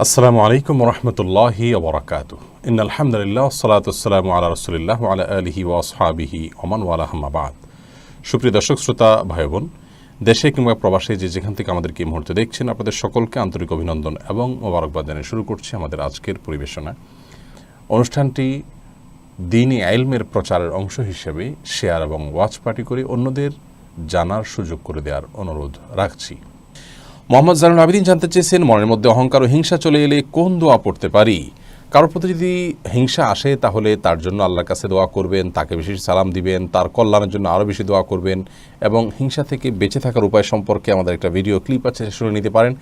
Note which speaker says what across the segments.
Speaker 1: আসসালামু আলাইকুম রহমতুল্লাহি ওবরাকাত ইন আলহামদুলিল্লাহ সালাতাম আলা রসুলিল্লাহ আলা আলহি ওয়াসহাবিহি ওমান ওয়ালাহমাবাদ সুপ্রিয় দর্শক, শ্রোতা ভাই বোন দেশে কিংবা প্রবাসে যে যেখান থেকে আমাদেরকে এই মুহূর্তে দেখছেন, আপনাদের সকলকে আন্তরিক অভিনন্দন এবং মোবারকবাদ জানিয়ে শুরু করছি আমাদের আজকের পরিবেশনা। অনুষ্ঠানটি দিনই আইলমের প্রচারের অংশ হিসেবে শেয়ার এবং ওয়াচ পার্টি করে অন্যদের জানার সুযোগ করে দেওয়ার অনুরোধ রাখছি। মোহাম্মদ জানুল আবেদিন জানতে চেয়েছেন, মনের মধ্যে অহংকার ও হিংসা চলে এলে কোন দোয়া পড়তে পারি? কারোর প্রতি যদি হিংসা আসে, তাহলে তার জন্য আল্লাহর কাছে দোয়া করবেন, তাকে বেশি সালাম দিবেন, তার কল্যাণের জন্য আরও বেশি দোয়া করবেন এবং হিংসা থেকে বেঁচে থাকার উপায় সম্পর্কে আমাদের একটা ভিডিও ক্লিপ আছে শুনে নিতে পারেন।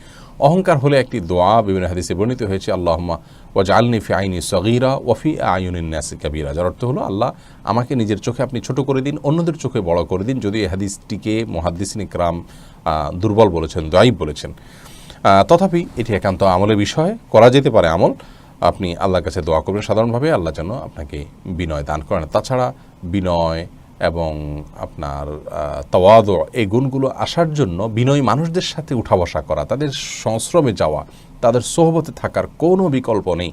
Speaker 1: অহংকার হলে একটি দোয়া বিভিন্ন হাদিসে বর্ণিত হয়েছে, আল্লাহম্মা ওয়াজ আলনি ফি আইনি সগিরা ওয়াফি আয়ুনিন নাসি কাবিরা। যার অর্থ হলো, আল্লাহ, আমাকে নিজের চোখে আপনি ছোট করে দিন, অন্যদের চোখে বড় করে দিন। যদি এই হাদিসটিকে মহাদ্দিসিন ইকরাম দুর্বল বলেছেন দায়ীব বলেছেন। তথাপি এটি একান্ত আমলের বিষয়, করা যেতে পারে আমল। আপনি আল্লাহর কাছে দোয়া করবেন। সাধারণভাবে আল্লাহ যেন আপনাকে বিনয় দান করেন। তাছাড়া বিনয় এবং আপনার তওয়াদ, এই গুণগুলো আসার জন্য বিনয়ী মানুষদের সাথে উঠা বসা করা, তাদের সংশ্রমে যাওয়া, তাদের সোহবতে থাকার কোনো বিকল্প নেই।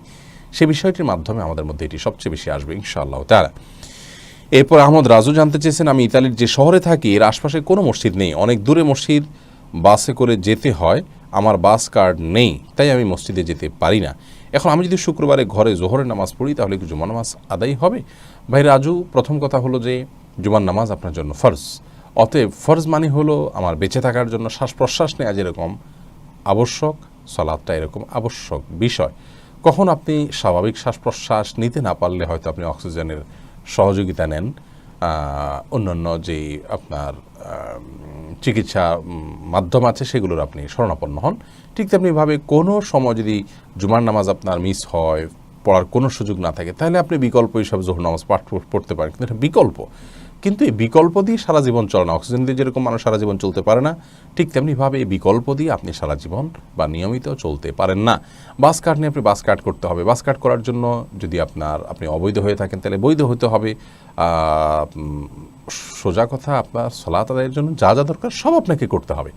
Speaker 1: সে বিষয়টির মাধ্যমে আমাদের মধ্যে এটি সবচেয়ে বেশি আসবে ইনশাআল্লাহ তারা এরপর আহমদ রাজু জানতে চেয়েছেন, আমি ইতালির যে শহরে থাকি, এর আশপাশে কোনো মসজিদ নেই। অনেক দূরে মসজিদ, বাসে করে যেতে হয়, আমার বাস কার্ড নেই, তাই আমি মসজিদে যেতে পারি না। এখন আমি যদি শুক্রবারে ঘরে জোহরের নামাজ পড়ি, তাহলে কি জুমা নামাজ আদায় হবে? ভাই রাজু, প্রথম কথা হলো যে, জুমার নামাজ আপনার জন্য ফরজ। অতএব ফরজ মানে হলো আমার বেঁচে থাকার জন্য শ্বাস প্রশ্বাস নেওয়া যেরকম, আবশ্যক সলাদটা এরকম আবশ্যক বিষয়। কখন আপনি স্বাভাবিক শ্বাস প্রশ্বাস নিতে না পারলে হয়তো আপনি অক্সিজেনের সহযোগিতা নেন। অন্যান্য যেই আপনার চিকিৎসা মাধ্যম আছে সেগুলোর আপনি শরণাপন্ন হন। ঠিক তেমনিভাবে কোনো সময় যদি জুমার নামাজ আপনার মিস হয়, পড়ার কোনো সুযোগ না থাকে, তাহলে আপনি বিকল্প হিসাবে জোহর নামাজ পাঠ পড়তে পারেন। কিন্তু এটা বিকল্প। কিন্তু এই বিকল্প দিয়ে সারা জীবন চলে না। অক্সিজেন দিয়ে যেরকম মানুষ সারা জীবন চলতে পারে না, ঠিক তেমনিভাবে এই বিকল্প দিয়ে আপনি সারা জীবন বা নিয়মিত চলতে পারেন না। বাস কার্ড নিয়ে আপনি বাস কার্ড করতে হবে। বাস কার্ড করার জন্য যদি আপনার, আপনি অবৈধ হয়ে থাকেন, তাহলে বৈধ হতে হবে। সোজা কথা, আপনার সলাত আদায়ের জন্য যা যা দরকার সব আপনাকে করতে হবে।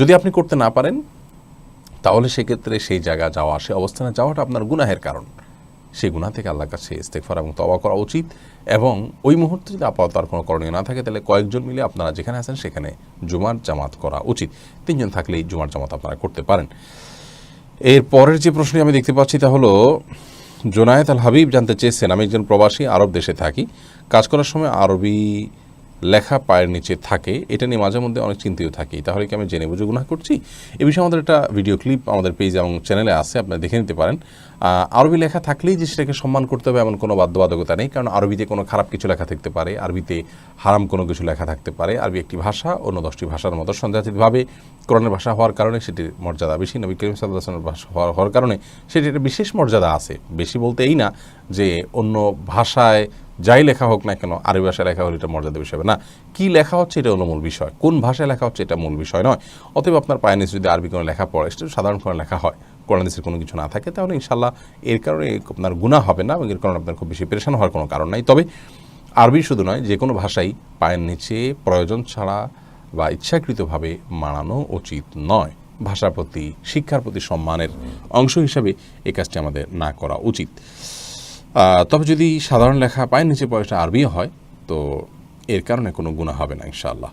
Speaker 1: যদি আপনি করতে না পারেন, তাহলে সেক্ষেত্রে সেই জায়গা যাওয়া, সে অবস্থানে যাওয়াটা আপনার গুনাহের কারণ। সেই গুণা থেকে আল্লাহর কাছে ইস্তেকফার এবং তবা করা উচিত এবং ওই মুহূর্তে যদি আপাতত আর কোনো করণীয় না থাকে, তাহলে কয়েকজন মিলে আপনারা যেখানে আছেন সেখানে জুমার জামাত করা উচিত। তিনজন থাকলেই জুমার জামাত আপনারা করতে পারেন। এর পরের যে প্রশ্নটি আমি দেখতে পাচ্ছি তা হলো জোনায়েত আল হাবিব জানতে চেয়েছেন, আমি একজন প্রবাসী আরব দেশে থাকি, কাজ করার সময় আরবি লেখা পায়ের নিচে থাকে, এটা নিয়ে মাঝে মধ্যে অনেক চিন্তিত থাকি। তাহলে কি আমি জেনে বুঝে গুনাহ করছি? এ বিষয়ে আমাদের একটা ভিডিও ক্লিপ আমাদের পেজ এবং চ্যানেলে আছে, আপনারা দেখে নিতে পারেন। আরবি লেখা থাকলেই যে সেটাকে সম্মান করতে হবে এমন কোনো বাধ্যবাধকতা নেই, কারণ আরবিতে কোনো খারাপ কিছু লেখা থাকতে পারে, আরবিতে হারাম কোনো কিছু লেখা থাকতে পারে, আরবি একটি ভাষা, অন্য দশটি ভাষার মতো সন্দেহাতীতভাবে কোরআনের ভাষা হওয়ার কারণে সেটির মর্যাদা বেশি, নবী করিম সাল্লাহামের ভাষা হওয়ার কারণে সেটির একটা বিশেষ মর্যাদা আছে। বেশি বলতে এই না যে অন্য ভাষায় যাই লেখা হোক না কেন, আরবি ভাষায় লেখা হলে এটা মর্যাদা বিষয় না, কি লেখা হচ্ছে এটা হলো মূল বিষয়, কোন ভাষায় লেখা হচ্ছে এটা মূল বিষয় নয়। অতএব আপনার পায়ে নিচে যদি আরবি কোনো লেখা পড়ে, সেটা সাধারণ কোনো লেখা হয়, কোরআন দেশের কোনো কিছু না থাকে, তাহলে ইনশাল্লাহ এর কারণে আপনার গুণা হবে না এবং এর কারণে আপনার খুব বেশি পেরেশান হওয়ার কোনো কারণ নাই। তবে আরবি শুধু নয়, যে কোনো ভাষাই পায়ের নিচে প্রয়োজন ছাড়া বা ইচ্ছাকৃতভাবে মানানো উচিত নয়। ভাষার প্রতি, শিক্ষার প্রতি সম্মানের অংশ হিসাবে এই কাজটি আমাদের না করা উচিত। তবে যদি সাধারণ লেখা পায় নিচে পয়সা আরবি হয়, তো এর কারণে কোনো গুণা হবে না, ইনশাআল্লাহ।